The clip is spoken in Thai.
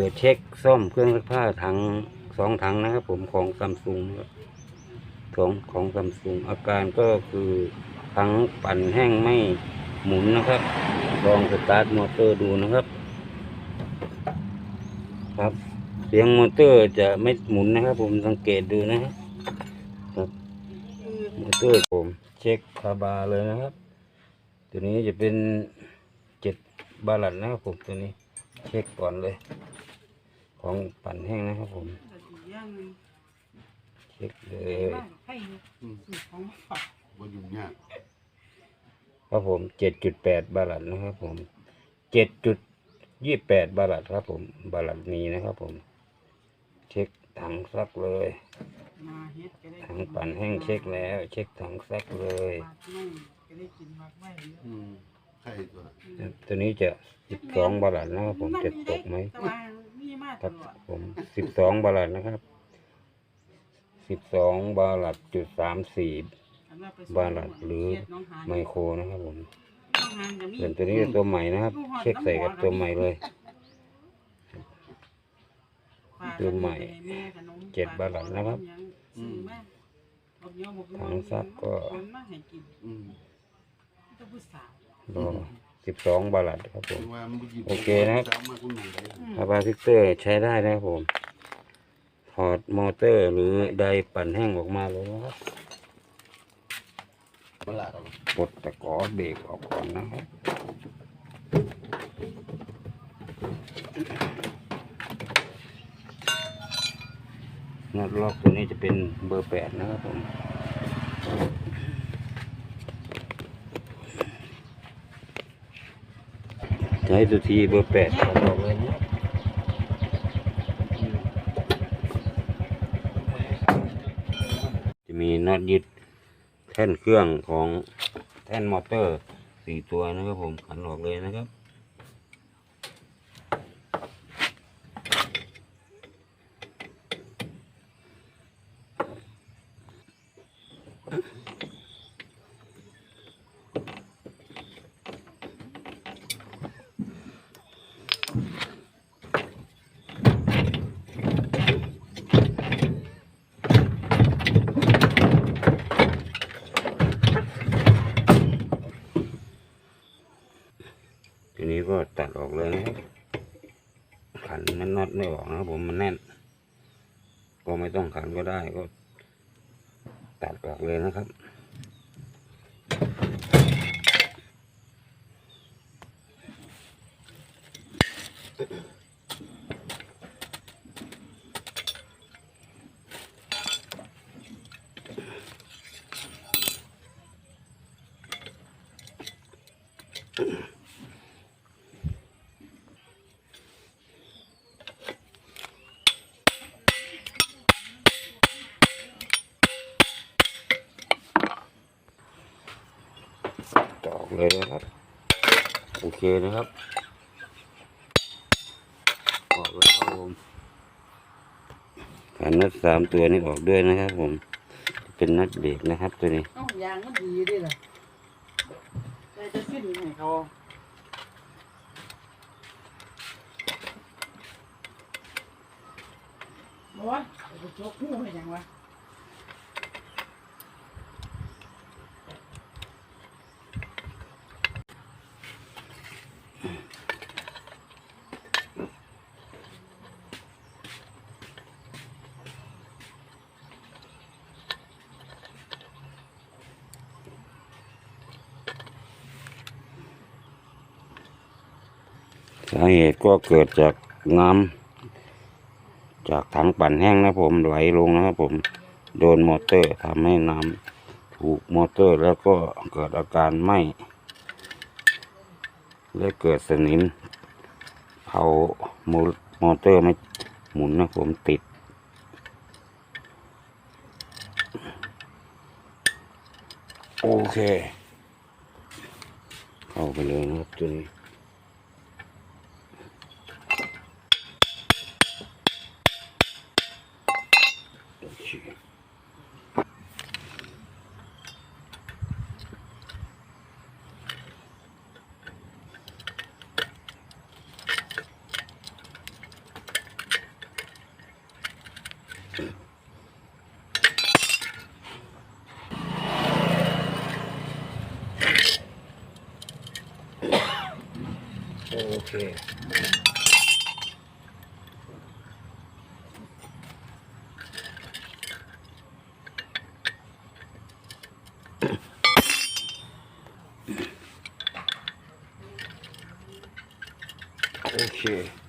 ตรวจเช็คซ่อมเครื่องซักผ้าถังสองถังนะครับ ผมของซัมซุงนะครับของของซัมซุงอาการก็คือถังปั่นแห้งไม่หมุนนะครับลองสตาร์ทมอเตอร์ดูนะครับ ครับ เสียงมอเตอร์จะไม่หมุนนะครับ ผมสังเกตดูนะครับมอเตอร์ผมเช็คคาบาเลยนะครับ ตัวนี้จะเป็นเจ็ดบาลัดนะครับผมตัวนี้ เช็คก่อนเลย ของปั่นแห้งนะครับผมแต่อีกอย่างหนึงเช็คเลเอ้ยบ้านกับไผ่อยู่สูตรของฝากบ่ยุ่งยากครับผมเจ็ดจุดแปดบาลัดนะครับผมเจ็ดจุดยี่แปดบาลัดครับผมบาลัดมีนะครับผม เช็คถังซักเลยมาเฮ็ดก็ได้ถังปั่นแห้งเช็คแล้ว เช็คถังซักเลยหมาก ไม่ก็ได้กินหมากไม่เยอะอืมใครตัวครับตัวนี้จะสิบสองบาลัดนะครับผมจะตกไหมแต่ว่ามีมาคตรับลอดผมสิบสองบาลัดนะครับสิบสองบาลัดจุดสามสี่อันว่าไปส่งบาลัดหรือเฮ็ดน้องหานไมโครนะครับผมน้องหานก็มีส่วนตัวนี้ตัวใหม่นะครับ เช็คใส่กับตัวใหม่เลยฝากตัวใหม่แม่ขนมเจ็ดบาทนะครับซื้อมาเอาเยอะหมดถังซักก็ คนมาให้กินอืมเจ้าผู้สาวรอสิบสองบาลัดครับผมถึงว่ามันบ่ยิงโอเคนะครับสามมาคุณหนูได้อืมคาบาซิสเตอร์ใช้ได้นะครับผม ถอดมอเตอร์หรือไดปั่นแห้งออกมาเลยนะครับบ่ละครับปลดตะกอเบรกออกก่อนนะครับน็อตล็อกตัวนี้จะเป็นเบอร์แปดนะครับผม ใช้ตัวทีเบอร์แปดของเราเลยนะจะมีน็อตยึดแท่นเครื่องของแท่นมอเตอร์สี่ตัวนะครับผมขันออกเลยนะครับ ที นี้ก็ตัดออกเลยนะครับขันมันน็อตไม่ออกนะครับผมมันแน่น ก็ไม่ต้องขันก็ได้ก็ ตัดออกเลยนะครับต่อออก เลยนะครับ โอเคนะครับออกแล้วครับผมขันนัดสามตัวนี้ออกด้วยนะครับ ผม เป็นนัดเบรกนะครับ ตัวนี้เอ้ายางมันดีด้วยล่ะแต่จะสิ้นให้เขาบอกว่าไปจกหูให้ยังวะ สาเหตุก็เกิดจากน้ำจากถังปั่นแห้งนะผมไหลลงนะครับผมโดนมอเตอร์ทำให้น้ำถูกมอเตอร์แล้วก็เกิดอาการไหม้และเกิดสนิมเผามอมอเตอร์ไม่หมุนนะผมติด โอเค เข้าไปเลยนะครับตัวนี้ โโอ เคโอเค